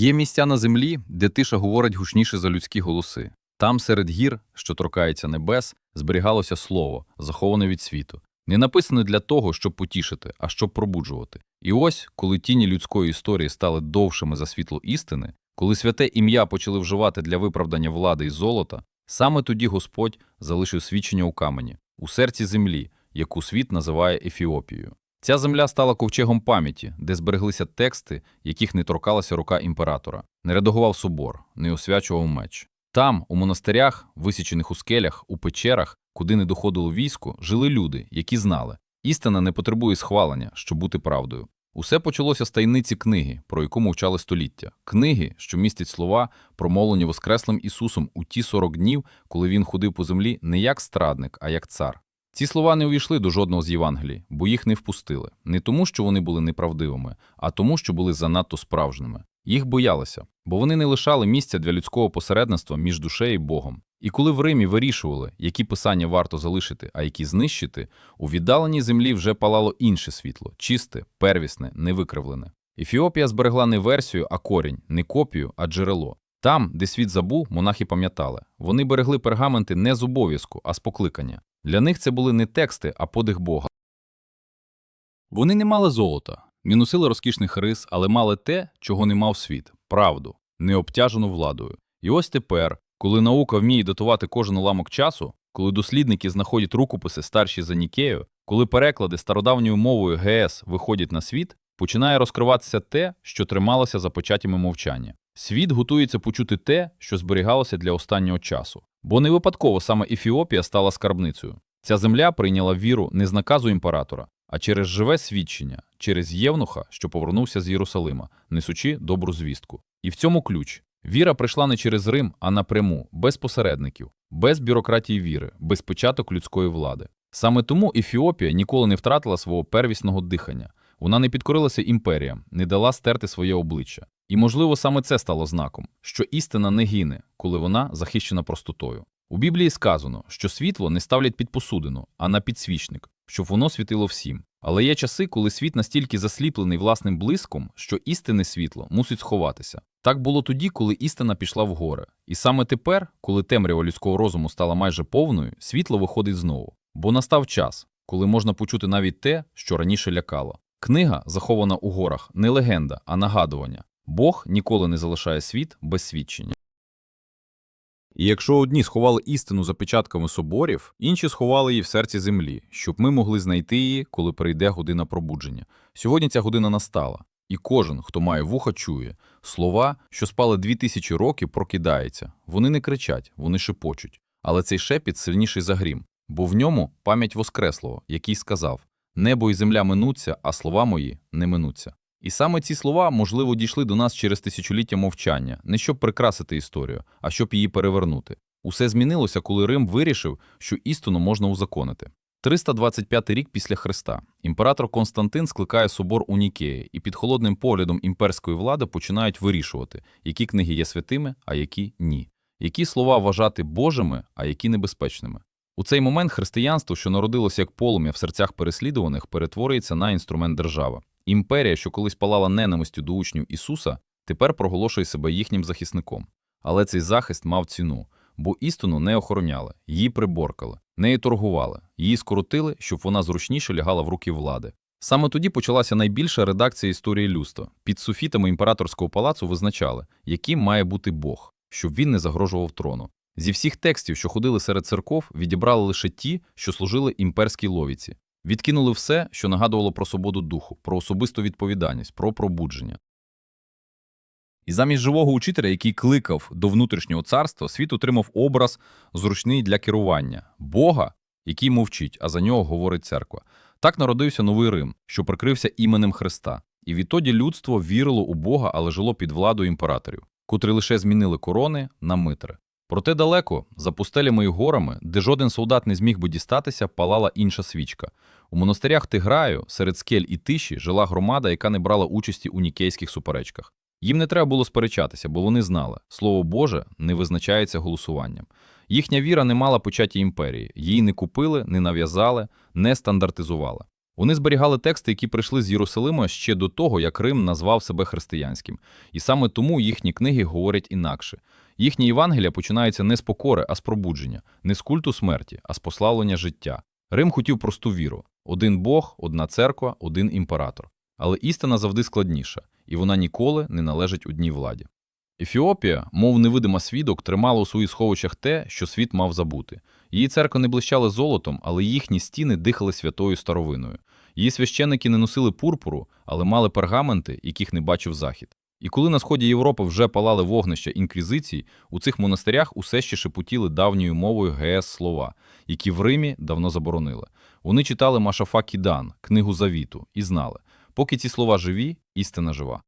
Є місця на землі, де тиша говорить гучніше за людські голоси. Там, серед гір, що торкається небес, зберігалося слово, заховане від світу, не написане для того, щоб потішити, а щоб пробуджувати. І ось, коли тіні людської історії стали довшими за світло істини, коли святе ім'я почали вживати для виправдання влади і золота, саме тоді Господь залишив свідчення у камені, у серці землі, яку світ називає Ефіопією. Ця земля стала ковчегом пам'яті, де збереглися тексти, яких не торкалася рука імператора, не редагував собор, не освячував меч. Там, у монастирях, висічених у скелях, у печерах, куди не доходило військо, жили люди, які знали. Істина не потребує схвалення, щоб бути правдою. Усе почалося з таємниці книги, про яку мовчали століття. Книги, що містять слова, промовлені Воскреслим Ісусом у ті 40 днів, коли він ходив по землі не як страдник, а як цар. Ці слова не увійшли до жодного з Євангелій, бо їх не впустили. Не тому, що вони були неправдивими, а тому, що були занадто справжніми. Їх боялися, бо вони не лишали місця для людського посередництва між душею і Богом. І коли в Римі вирішували, які писання варто залишити, а які знищити, у віддаленій землі вже палало інше світло, чисте, первісне, невикривлене. Ефіопія зберегла не версію, а корінь, не копію, а джерело. Там, де світ забув, монахи пам'ятали. Вони берегли пергаменти не з обов'язку, а з покликання. Для них це були не тексти, а подих Бога. Вони не мали золота, не носили розкішних рис, але мали те, чого не мав світ правду, не обтяжену владою. І ось тепер, коли наука вміє датувати кожен уламок часу, коли дослідники знаходять рукописи старші за Нікею, коли переклади стародавньою мовою ГС виходять на світ, починає розкриватися те, що трималося за початтями мовчання. Світ готується почути те, що зберігалося для останнього часу. Бо не випадково саме Ефіопія стала скарбницею. Ця земля прийняла віру не з наказу імператора, а через живе свідчення, через Євнуха, що повернувся з Єрусалима, несучи добру звістку. І в цьому ключ. Віра прийшла не через Рим, а напряму, без посередників, без бюрократії віри, без початок людської влади. Саме тому Ефіопія ніколи не втратила свого первісного дихання. Вона не підкорилася імперіям, не дала стерти своє обличчя. І, можливо, саме це стало знаком, що істина не гине, коли вона захищена простотою. У Біблії сказано, що світло не ставлять під посудину, а на підсвічник, щоб воно світило всім. Але є часи, коли світ настільки засліплений власним блиском, що істинне світло мусить сховатися. Так було тоді, коли істина пішла в горе. І саме тепер, коли темрява людського розуму стала майже повною, світло виходить знову. Бо настав час, коли можна почути навіть те, що раніше лякало. Книга, захована у горах, не легенда, а нагадування. Бог ніколи не залишає світ без свідчення. І якщо одні сховали істину за печатками соборів, інші сховали її в серці землі, щоб ми могли знайти її, коли прийде година пробудження. Сьогодні ця година настала, і кожен, хто має вуха, чує слова, що спали дві тисячі років, прокидається. Вони не кричать, вони шепочуть. Але цей шепіт сильніший за грім, бо в ньому пам'ять Воскреслого, який сказав: Небо і земля минуться, а слова мої не минуться. І саме ці слова, можливо, дійшли до нас через тисячоліття мовчання, не щоб прикрасити історію, а щоб її перевернути. Усе змінилося, коли Рим вирішив, що істину можна узаконити. 325 рік після Христа імператор Константин скликає собор у Нікеї, і під холодним поглядом імперської влади починають вирішувати, які книги є святими, а які ні, які слова вважати Божими, а які небезпечними. У цей момент християнство, що народилося як полум'я в серцях переслідуваних, перетворюється на інструмент держави. Імперія, що колись палала ненавистю до учнів Ісуса, тепер проголошує себе їхнім захисником. Але цей захист мав ціну, бо істину не охороняли, її приборкали, нею торгували, її скоротили, щоб вона зручніше лягала в руки влади. Саме тоді почалася найбільша редакція історії людства. Під суфітами імператорського палацу визначали, яким має бути Бог, щоб він не загрожував трону. Зі всіх текстів, що ходили серед церков, відібрали лише ті, що служили імперській ловіці. Відкинули все, що нагадувало про свободу духу, про особисту відповідальність, про пробудження. І замість живого учителя, який кликав до внутрішнього царства, світ отримав образ зручний для керування Бога, який мовчить, а за нього говорить церква. Так народився новий Рим, що прикрився іменем Христа. І відтоді людство вірило у Бога, але жило під владою імператорів, котрі лише змінили корони на митри. Проте далеко, за пустелями і горами, де жоден солдат не зміг би дістатися, палала інша свічка. У монастирях Тиграю, серед скель і тиші, жила громада, яка не брала участі у нікейських суперечках. Їм не треба було сперечатися, бо вони знали, слово Боже не визначається голосуванням. Їхня віра не мала початі імперії, її не купили, не нав'язали, не стандартизували. Вони зберігали тексти, які прийшли з Єрусалима ще до того, як Рим назвав себе християнським. І саме тому їхні книги говорять інакше. Їхні Євангелія починаються не з покори, а з пробудження, не з культу смерті, а з пославлення життя. Рим хотів просту віру: один Бог, одна церква, один імператор. Але істина завжди складніша, і вона ніколи не належить одній владі. Ефіопія, мов невидима свідок, тримала у своїх сховищах те, що світ мав забути. Її церкви не блищали золотом, але їхні стіни дихали святою старовиною. Її священники не носили пурпуру, але мали пергаменти, яких не бачив захід. І коли на сході Європи вже палали вогнища інквізицій, у цих монастирях усе ще шепотіли давньою мовою ГС слова, які в Римі давно заборонили. Вони читали Машафа Кідан, книгу Завіту, і знали, поки ці слова живі, істина жива.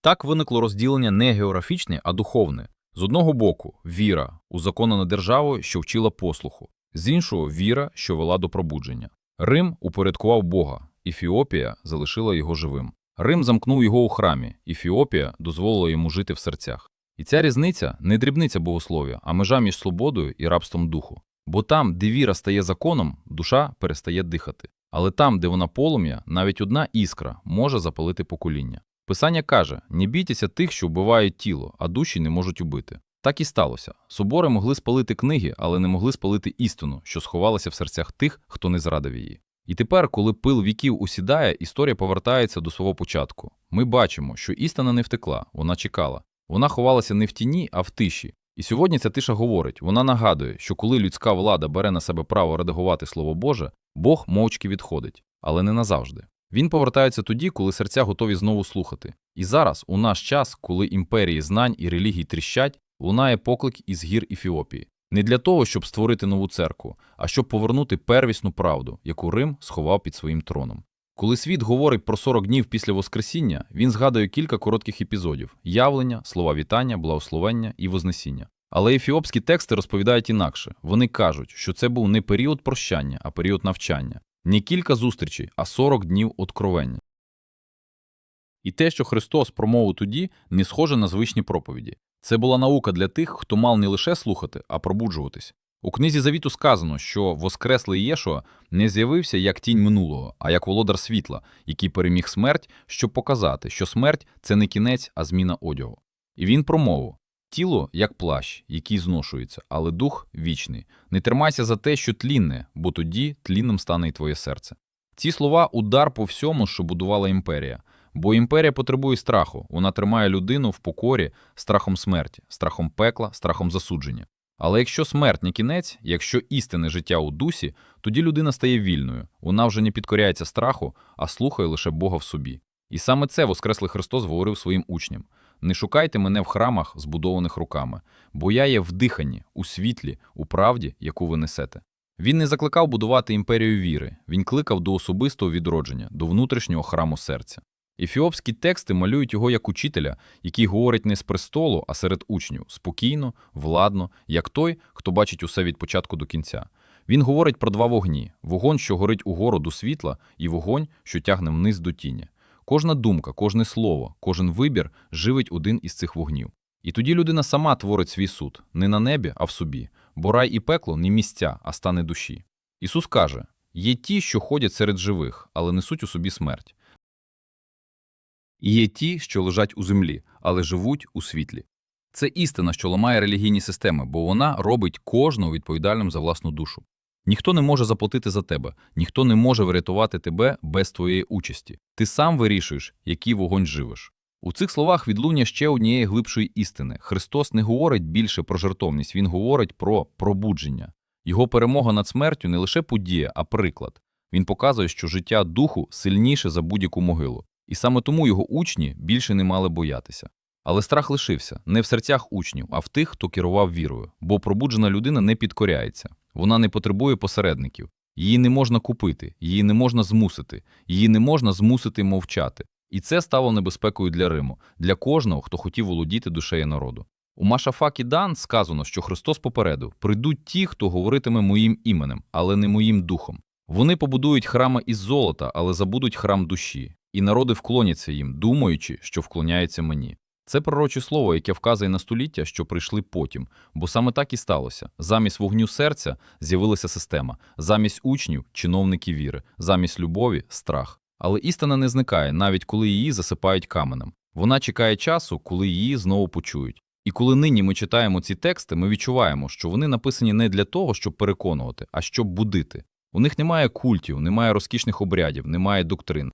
Так виникло розділення не географічне, а духовне. З одного боку віра, узаконена державою, що вчила послуху, з іншого віра, що вела до пробудження. Рим упорядкував Бога, Ефіопія залишила його живим. Рим замкнув його у храмі, Ефіопія дозволила йому жити в серцях. І ця різниця не дрібниця богослов'я, а межа між свободою і рабством духу. Бо там, де віра стає законом, душа перестає дихати. Але там, де вона полум'я, навіть одна іскра може запалити покоління. Писання каже: не бійтеся тих, що вбивають тіло, а душі не можуть убити. Так і сталося. Собори могли спалити книги, але не могли спалити істину, що сховалася в серцях тих, хто не зрадив її. І тепер, коли пил віків усідає, історія повертається до свого початку. Ми бачимо, що істина не втекла, вона чекала. Вона ховалася не в тіні, а в тиші. І сьогодні ця тиша говорить: вона нагадує, що коли людська влада бере на себе право редагувати Слово Боже, Бог мовчки відходить, але не назавжди. Він повертається тоді, коли серця готові знову слухати. І зараз, у наш час, коли імперії знань і релігій тріщать, лунає поклик із гір Ефіопії. Не для того, щоб створити нову церкву, а щоб повернути первісну правду, яку Рим сховав під своїм троном. Коли світ говорить про 40 днів після Воскресіння, він згадує кілька коротких епізодів: явлення, слова вітання, благословення і вознесіння. Але ефіопські тексти розповідають інакше. Вони кажуть, що це був не період прощання, а період навчання. Не кілька зустрічей, а 40 днів откровення. І те, що Христос промовив тоді, не схоже на звичні проповіді. Це була наука для тих, хто мав не лише слухати, а пробуджуватись. У книзі Завіту сказано, що Воскреслий Єшуа не з'явився як тінь минулого, а як володар світла, який переміг смерть, щоб показати, що смерть це не кінець, а зміна одягу. І він промовив тіло як плащ, який зношується, але дух вічний. Не тримайся за те, що тлінне, бо тоді тлінним стане й твоє серце. Ці слова удар по всьому, що будувала імперія. Бо імперія потребує страху, вона тримає людину в покорі страхом смерті, страхом пекла, страхом засудження. Але якщо смерть не кінець, якщо істинне життя у дусі, тоді людина стає вільною, вона вже не підкоряється страху, а слухає лише Бога в собі. І саме це Воскреслий Христос говорив своїм учням: не шукайте мене в храмах, збудованих руками, бо я є в диханні, у світлі, у правді, яку ви несете. Він не закликав будувати імперію віри, він кликав до особистого відродження, до внутрішнього храму серця. Ефіопські тексти малюють його як учителя, який говорить не з престолу, а серед учнів спокійно, владно, як той, хто бачить усе від початку до кінця. Він говорить про два вогні: вогонь, що горить угору до світла, і вогонь, що тягне вниз до тіні. Кожна думка, кожне слово, кожен вибір живить один із цих вогнів. І тоді людина сама творить свій суд не на небі, а в собі, бо рай і пекло не місця, а стане душі. Ісус каже: є ті, що ходять серед живих, але несуть у собі смерть. Є ті, що лежать у землі, але живуть у світлі. Це істина, що ламає релігійні системи, бо вона робить кожного відповідальним за власну душу. Ніхто не може заплатити за тебе, ніхто не може врятувати тебе без твоєї участі. Ти сам вирішуєш, який вогонь живеш. У цих словах відлуння ще однієї глибшої істини. Христос не говорить більше про жертовність, Він говорить про пробудження. Його перемога над смертю не лише подія, а приклад. Він показує, що життя духу сильніше за будь-яку могилу. І саме тому його учні більше не мали боятися. Але страх лишився не в серцях учнів, а в тих, хто керував вірою, бо пробуджена людина не підкоряється, вона не потребує посередників, її не можна купити, її не можна змусити, її не можна змусити мовчати. І це стало небезпекою для Риму, для кожного, хто хотів володіти душею народу. У Машафакі Дан сказано, що Христос попередив: прийдуть ті, хто говоритиме моїм іменем, але не моїм духом. Вони побудують храми із золота, але забудуть храм душі і народи вклоняться їм, думаючи, що вклоняються мені. Це пророче слово, яке вказує на століття, що прийшли потім, бо саме так і сталося. Замість вогню серця з'явилася система, замість учнів чиновники віри, замість любові страх. Але істина не зникає, навіть коли її засипають каменем. Вона чекає часу, коли її знову почують. І коли нині ми читаємо ці тексти, ми відчуваємо, що вони написані не для того, щоб переконувати, а щоб будити. У них немає культів, немає розкішних обрядів, немає доктрин.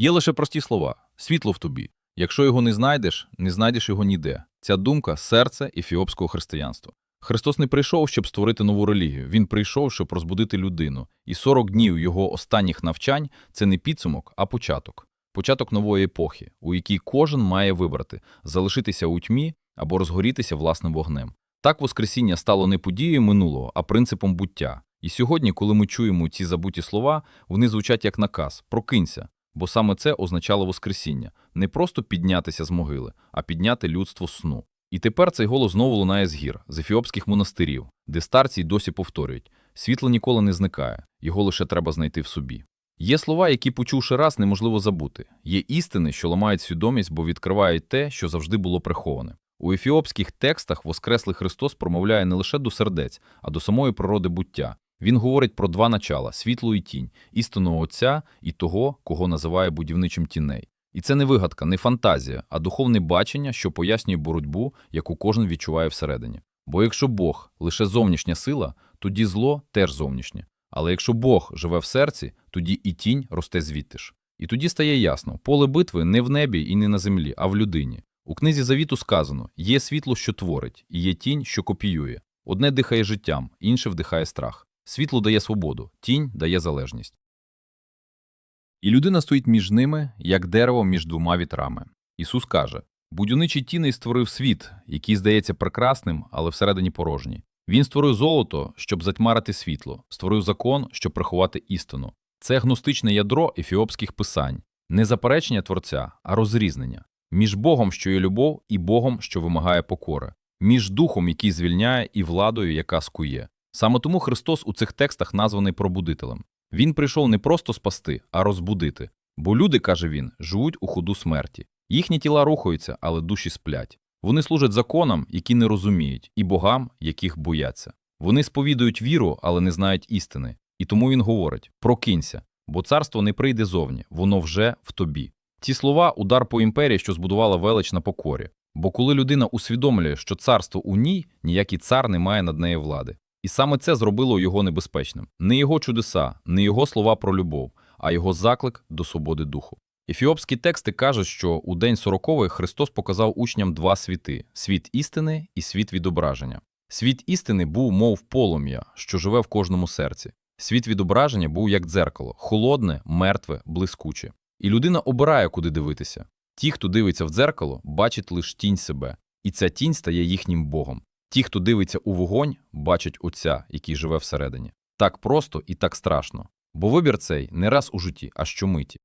Є лише прості слова світло в тобі. Якщо його не знайдеш, не знайдеш його ніде. Ця думка серце ефіопського християнства. Христос не прийшов, щоб створити нову релігію. Він прийшов, щоб розбудити людину. І 40 днів його останніх навчань це не підсумок, а початок. Початок нової епохи, у якій кожен має вибрати залишитися у тьмі або розгорітися власним вогнем. Так Воскресіння стало не подією минулого, а принципом буття. І сьогодні, коли ми чуємо ці забуті слова, вони звучать як наказ прокинься, бо саме це означало Воскресіння не просто піднятися з могили, а підняти людство сну. І тепер цей голос знову лунає з гір, з ефіопських монастирів, де старці й досі повторюють світло ніколи не зникає, його лише треба знайти в собі. Є слова, які, почувши раз, неможливо забути. Є істини, що ламають свідомість, бо відкривають те, що завжди було приховане. У ефіопських текстах Воскреслий Христос промовляє не лише до сердець, а до самої природи буття. Він говорить про два начала світло і тінь, істинного Отця і того, кого називає будівничим тіней. І це не вигадка, не фантазія, а духовне бачення, що пояснює боротьбу, яку кожен відчуває всередині. Бо якщо Бог лише зовнішня сила, тоді зло теж зовнішнє. Але якщо Бог живе в серці, тоді і тінь росте звідти ж. І тоді стає ясно, поле битви не в небі і не на землі, а в людині. У книзі Завіту сказано: є світло, що творить, і є тінь, що копіює. Одне дихає життям, інше вдихає страх. Світло дає свободу, тінь дає залежність. І людина стоїть між ними, як дерево між двома вітрами. Ісус каже: Будівничий тіней створив світ, який здається прекрасним, але всередині порожній. Він створив золото, щоб затьмарити світло, створив закон, щоб приховати істину. Це гностичне ядро ефіопських писань, не заперечення творця, а розрізнення між Богом, що є любов, і Богом, що вимагає покори, між духом, який звільняє, і владою, яка скує. Саме тому Христос у цих текстах названий пробудителем. Він прийшов не просто спасти, а розбудити. Бо люди, каже він, живуть у ходу смерті. Їхні тіла рухаються, але душі сплять. Вони служать законам, які не розуміють, і богам, яких бояться. Вони сповідують віру, але не знають істини. І тому він говорить: прокинься, бо царство не прийде зовні, воно вже в тобі. Ці слова удар по імперії, що збудувала велич на покорі. Бо коли людина усвідомлює, що царство у ній, ніякий цар не має над нею влади. І саме це зробило його небезпечним. Не його чудеса, не його слова про любов, а його заклик до свободи духу. Ефіопські тексти кажуть, що у день сороковий Христос показав учням два світи світ істини і світ відображення. Світ істини був, мов полум'я, що живе в кожному серці. Світ відображення був як дзеркало, холодне, мертве, блискуче. І людина обирає, куди дивитися. Ті, хто дивиться в дзеркало, бачить лише тінь себе, і ця тінь стає їхнім Богом. Ті, хто дивиться у вогонь, бачать Отця, який живе всередині. Так просто і так страшно. Бо вибір цей не раз у житті, а щомиті.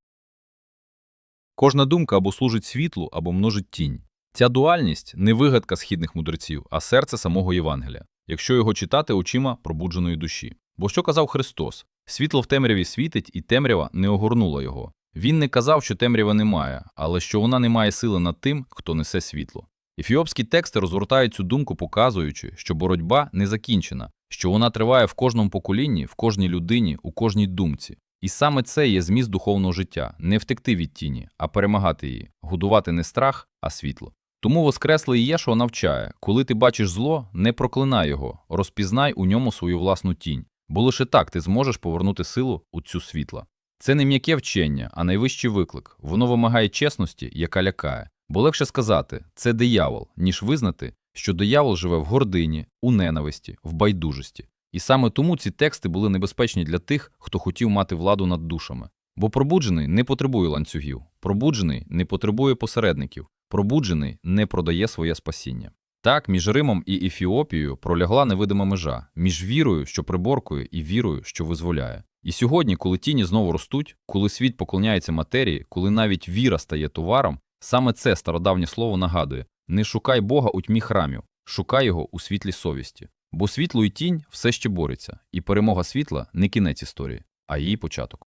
Кожна думка або служить світлу, або множить тінь. Ця дуальність не вигадка східних мудреців, а серце самого Євангелія, якщо його читати очима пробудженої душі. Бо що казав Христос? Світло в темряві світить, і темрява не огорнула його. Він не казав, що темрява немає, але що вона не має сили над тим, хто несе світло. Ефіопські тексти розгортають цю думку, показуючи, що боротьба не закінчена, що вона триває в кожному поколінні, в кожній людині, у кожній думці. І саме це є зміст духовного життя не втекти від тіні, а перемагати її, годувати не страх, а світло. Тому Воскреслий Єшуа навчає, коли ти бачиш зло, не проклинай його, розпізнай у ньому свою власну тінь, бо лише так ти зможеш повернути силу у цю світла. Це не м'яке вчення, а найвищий виклик. Воно вимагає чесності, яка лякає. Бо легше сказати це диявол, ніж визнати, що диявол живе в гордині, у ненависті, в байдужості. І саме тому ці тексти були небезпечні для тих, хто хотів мати владу над душами. Бо пробуджений не потребує ланцюгів, пробуджений не потребує посередників, пробуджений не продає своє спасіння. Так, між Римом і Ефіопією пролягла невидима межа, між вірою, що приборкує, і вірою, що визволяє. І сьогодні, коли тіні знову ростуть, коли світ поклоняється матерії, коли навіть віра стає товаром, саме це стародавнє слово нагадує: не шукай Бога у тьмі храмів, шукай його у світлі совісті. Бо світло і тінь все ще бореться, і перемога світла не кінець історії, а її початок.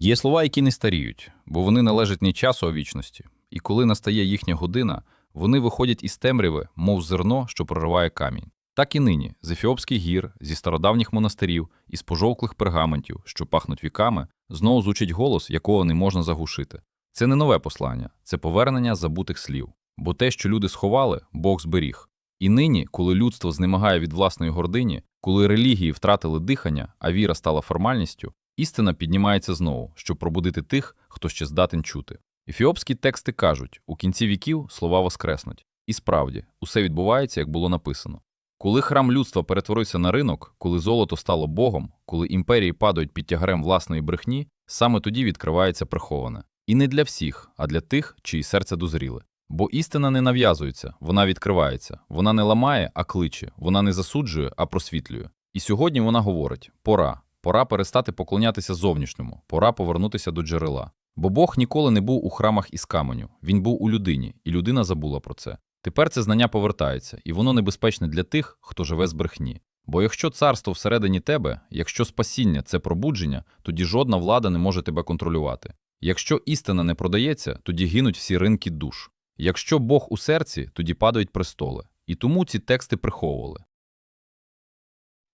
Є слова, які не старіють, бо вони належать не часу, а вічності. І коли настає їхня година, вони виходять із темряви, мов зерно, що прориває камінь. Так і нині, з ефіопських гір, зі стародавніх монастирів, із пожовклих пергаментів, що пахнуть віками, знову звучить голос, якого не можна заглушити. Це не нове послання, це повернення забутих слів. Бо те, що люди сховали, Бог зберіг. І нині, коли людство знемагає від власної гордині, коли релігії втратили дихання, а віра стала формальністю, істина піднімається знову, щоб пробудити тих, хто ще здатен чути. Ефіопські тексти кажуть: у кінці віків слова воскреснуть. І справді, усе відбувається, як було написано. Коли храм людства перетворився на ринок, коли золото стало Богом, коли імперії падають під тягарем власної брехні, саме тоді відкривається приховане. І не для всіх, а для тих, чиї серця дозріли. Бо істина не нав'язується, вона відкривається, вона не ламає, а кличе, вона не засуджує, а просвітлює. І сьогодні вона говорить: пора, пора перестати поклонятися зовнішньому, пора повернутися до джерела. Бо Бог ніколи не був у храмах із каменю, він був у людині, і людина забула про це. Тепер це знання повертається, і воно небезпечне для тих, хто живе з брехні. Бо якщо царство всередині тебе, якщо спасіння це пробудження, тоді жодна влада не може тебе контролювати. Якщо істина не продається, тоді гинуть всі ринки душ. Якщо Бог у серці, тоді падають престоли. І тому ці тексти приховували.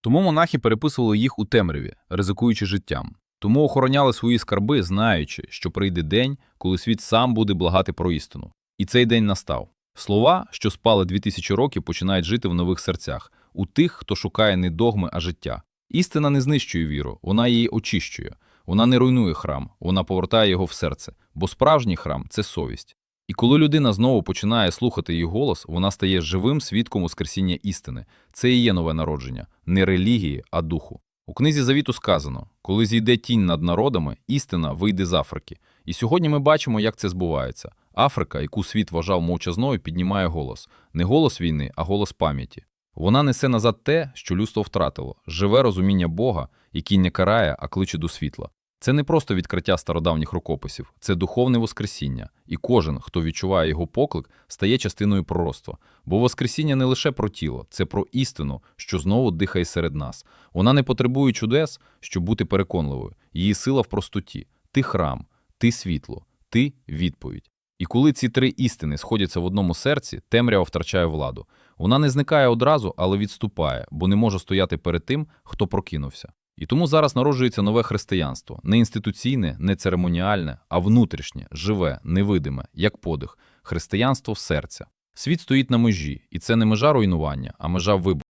Тому монахи переписували їх у темряві, ризикуючи життям. Тому охороняли свої скарби, знаючи, що прийде день, коли світ сам буде благати про істину. І цей день настав. Слова, що спали дві тисячі років, починають жити в нових серцях, у тих, хто шукає не догми, а життя. Істина не знищує віру, вона її очищує. Вона не руйнує храм, вона повертає його в серце, бо справжній храм це совість. І коли людина знову починає слухати її голос, вона стає живим свідком Воскресіння істини. Це і є нове народження, не релігії, а духу. У книзі Завіту сказано: коли зійде тінь над народами, істина вийде з Африки. І сьогодні ми бачимо, як це збувається. Африка, яку світ вважав мовчазною, піднімає голос не голос війни, а голос пам'яті. Вона несе назад те, що людство втратило, живе розуміння Бога, який не карає, а кличе до світла. Це не просто відкриття стародавніх рукописів, це духовне воскресіння, і кожен, хто відчуває його поклик, стає частиною пророцтва. Бо воскресіння не лише про тіло, це про істину, що знову дихає серед нас. Вона не потребує чудес, щоб бути переконливою. Її сила в простоті. Ти храм, ти світло, ти відповідь. І коли ці три істини сходяться в одному серці, темрява втрачає владу. Вона не зникає одразу, але відступає, бо не може стояти перед тим, хто прокинувся. І тому зараз народжується нове християнство не інституційне, не церемоніальне, а внутрішнє, живе, невидиме, як подих, християнство в серця. Світ стоїть на межі, і це не межа руйнування, а межа вибору.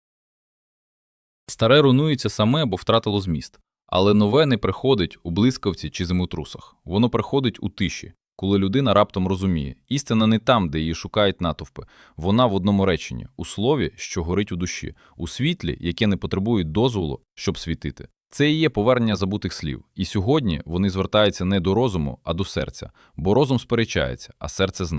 Старе руйнується саме, бо втратило зміст. Але нове не приходить у блискавці чи землетрусах. Воно приходить у тиші, коли людина раптом розуміє, істина не там, де її шукають натовпи. Вона в одному реченні, у слові, що горить у душі, у світлі, яке не потребує дозволу, щоб світити. Це і є повернення забутих слів. І сьогодні вони звертаються не до розуму, а до серця, бо розум сперечається, а серце знає.